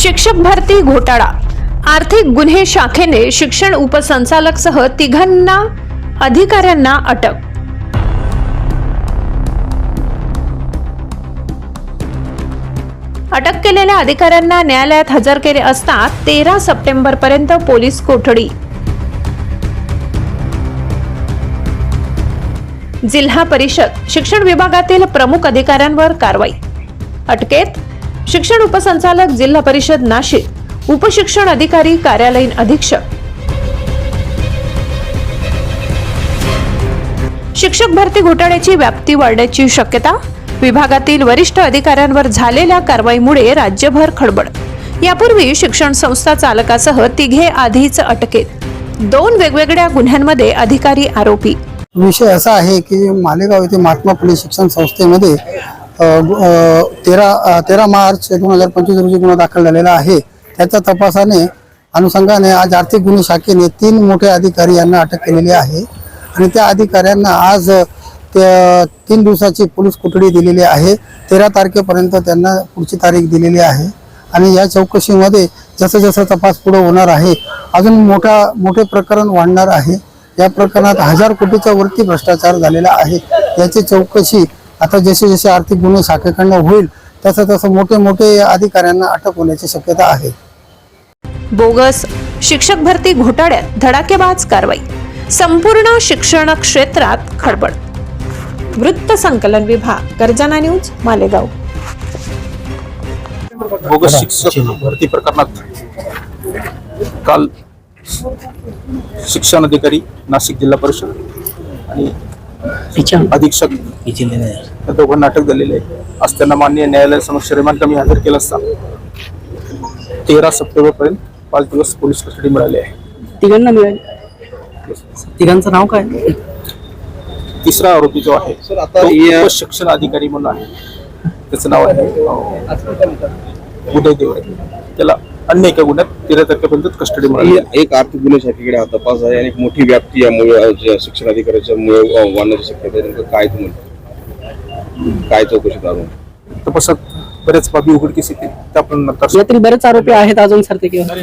शिक्षक भरती घोटाळा. आर्थिक गुन्हे शाखेने शिक्षण उपसंचालकसह तिघांना अधिकाऱ्यांना अटक. अटक केलेल्या अधिकाऱ्यांना न्यायालयात हजर केले असता तेरा सप्टेंबर पर्यंत पोलीस कोठडी. जिल्हा परिषद शिक्षण विभागातील प्रमुख अधिकाऱ्यांवर कारवाई. अटकेत शिक्षण उपसंचालक जिल्हा परिषद नाशिक उपशिक्षण अधिकारी कार्यालयीन अधीक्षक. शिक्षक भरती घोटाळ्याची व्याप्ती वाढण्याची शक्यता विभागातील वरिष्ठ अधिकाऱ्यांवर झालेल्या कारवाईमुळे राज्यभर खडबड. यापूर्वी शिक्षण संस्था चालकासह तिघे आधीच अटकेत. दोन वेगवेगळ्या गुन्ह्यांमध्ये अधिकारी आरोपी. विषय असा आहे की मालेगाव येथे महात्मा फुले शिक्षण संस्थेमध्ये तेरा तेरा मार्च दोन हजार पंचवीस रोजी गुन्हा दाखल झालेला आहे. त्याच्या तपासाने अनुषंगाने आज आर्थिक गुन्हे शाखेने तीन मोठे अधिकारी यांना अटक केलेली आहे. आणि त्या अधिकाऱ्यांना आज त्या तीन दिवसाची पोलीस कोठडी दिलेली आहे. तेरा तारखेपर्यंत त्यांना पुढची तारीख दिलेली आहे. आणि या चौकशीमध्ये जसं जसं तपास पुढे होणार आहे अजून मोठा मोठे प्रकरण वाढणार आहे. या प्रकरणात हजार कोटीच्या वरती भ्रष्टाचार झालेला आहे. याची चौकशी आता जसे जसे आर्थिक गुन्हे शाखेकडनं होईल तसं तसं मोठे मोठे अधिकाऱ्यांना अटक होण्याची शक्यता आहे. बोगस शिक्षक भरती घोटाळ्यात धडाकेबाज कारवाई संपूर्ण शिक्षण क्षेत्रात खळबळ. वृत्त संकलन विभाग गर्जना न्यूज मालेगाव. बोगस शिक्षक भरती प्रकरणात काल शिक्षण अधिकारी नाशिक जिल्हा परिषद आणि अधीक्षक या दोघांना अटक झालेली आहे. आज त्यांना मान्य न्यायालयासमक्ष रिमांड कमी हजर केला असता. तेरा सप्टेंबर पर्यंत पाच दिवस पोलीस कस्टडी मिळाली आहे. तिघांना मिळाले. तिघांचं नाव काय? तिसरा आरोपी जो आहे तो शिक्षण अधिकारी म्हणून आहे. त्याचं नाव आहे उदय देवरे त्याला अन्य एका गुन्ह्यात तेरा तारखेपर्यंत कस्टडी मिळाली. एक आर्थिक गुन्हे शाखेकडे हा तपास आहे आणि एक मोठी व्याप्ती यामुळे शिक्षण अधिकाऱ्याच्या मुळे वाढण्याची शक्यता आहे. नेमकं काय तुम्ही काय चौकशी अजून तपासात बऱ्याच बाबी उघडकीस येतील. त्या आपण नंतर यातील बरेच आरोपी आहेत अजून सर ते किंवा